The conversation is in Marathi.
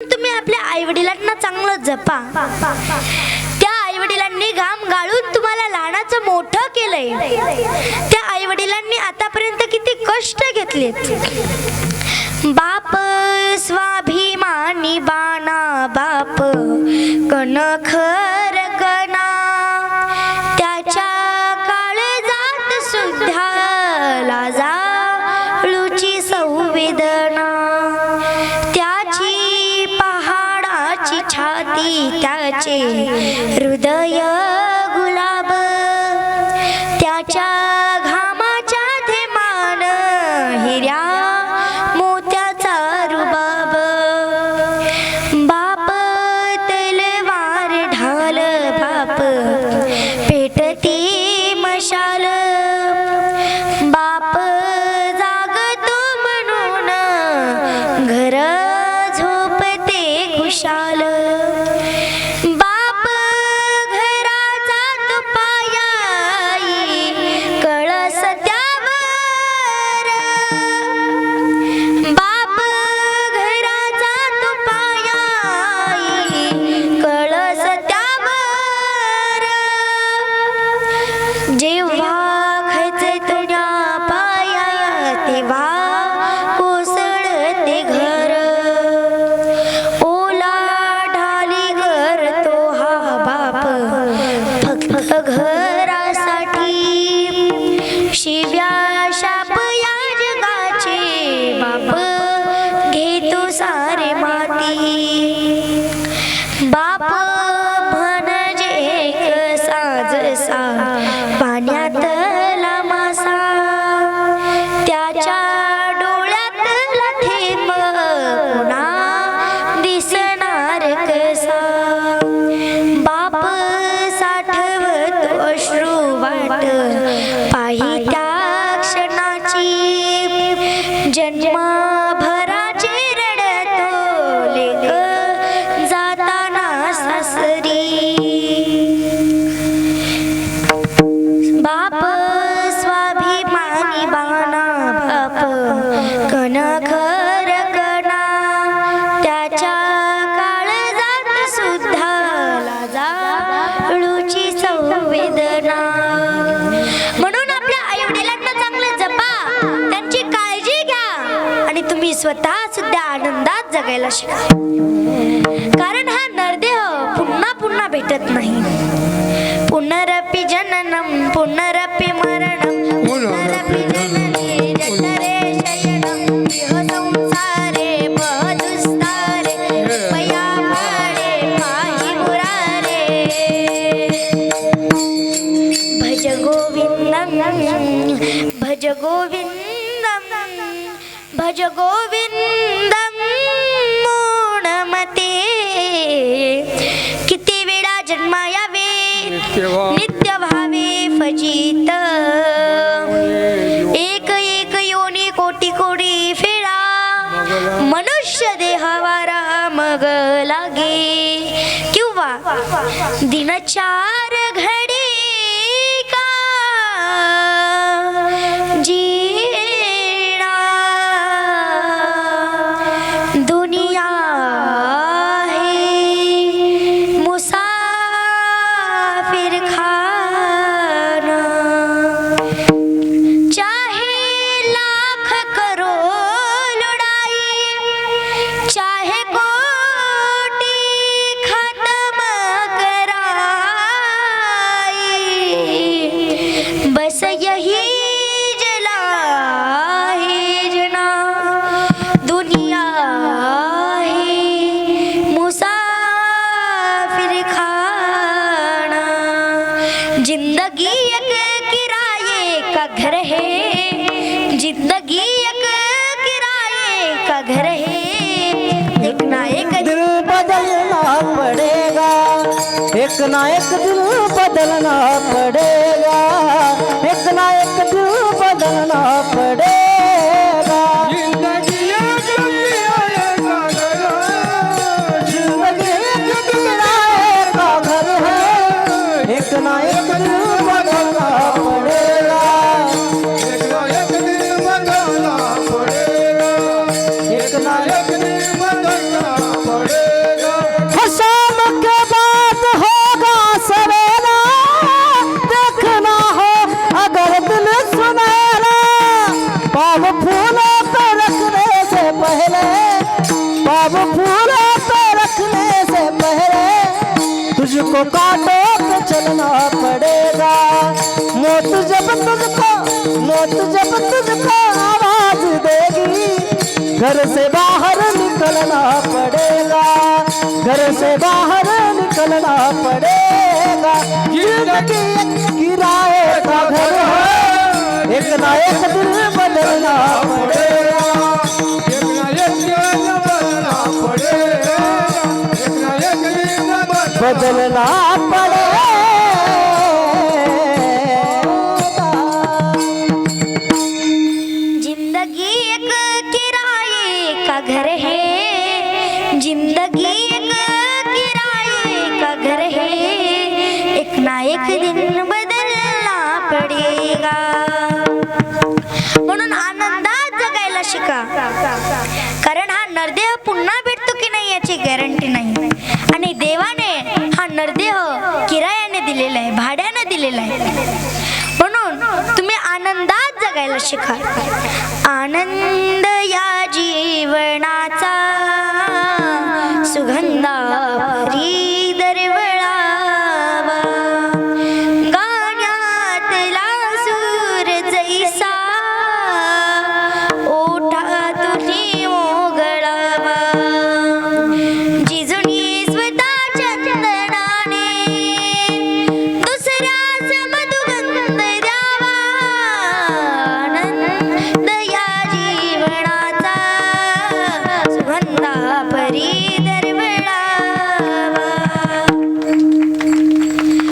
तुम्ही आपल्या आई वडिलांना चांगलं जपा. त्या आई वडिलांनी घाम गाळून तुम्हाला लहानाचं मोठं केलंय. त्या आई वडिलांनी आतापर्यंत किती कष्ट घेतलेत. बाप स्वा त्याचे हृदय गुलाब त्याच्या घामाच्या थेमान हिऱ्या बाप स्वतः सुद्धा आनंदात जगायला शिका कारण हा नरदेह पुन्हा पुन्हा भेटत नाही. पुनरपि जननम पुनरपि मरणम पुनरपि जननी जठरे भज गोविंद संसारे बहदुस्तारे पया पाडे पाहि मुरारे भज गोविंदम भज गोविंदम भज गोविंदम मूढमते किती वेळा जन्मा यावे नित्य भावे फजित. एक एक योनी कोटी कोटी फेरा मनुष्य देहावारा मग लागे. किंवा दिन चार घडी है, मुसाफिर खाना। ज़िंदगी एक किराए घर है, ज़िंदगी एक किराए घर है। बदलना पड़ेगा, एक ना एक दिल बदलना पड़ेगा, एक ना एक दिल बदलना पड़ेगा। तुझको काटो के चलना पड़ेगा। मौत जब तुझको, मौत जब तुझको आवाज़ देगी। घर से बाहर निकलना पड़ेगा। घर से बाहर निकलना पड़ेगा। ज़िंदगी किराए का घर है। एक ना एक दिन बदलना पड़ेगा। बदलना पडे। जिंदगी एक किराए का घर है। जिंदगी एक किराए का घर है। एक ना एक दिन बदलना पडेगा। म्हणून आनंदात जगायला शिका। कारण हा नरदेह पुन्हा भेटतो की नाही याची गॅरंटी नाही. आणि देवाने नरदेह किरायाने दिलेला आहे भाड्याने दिलेला आहे. म्हणून तुम्ही आनंदात जगायला शिका. आनंद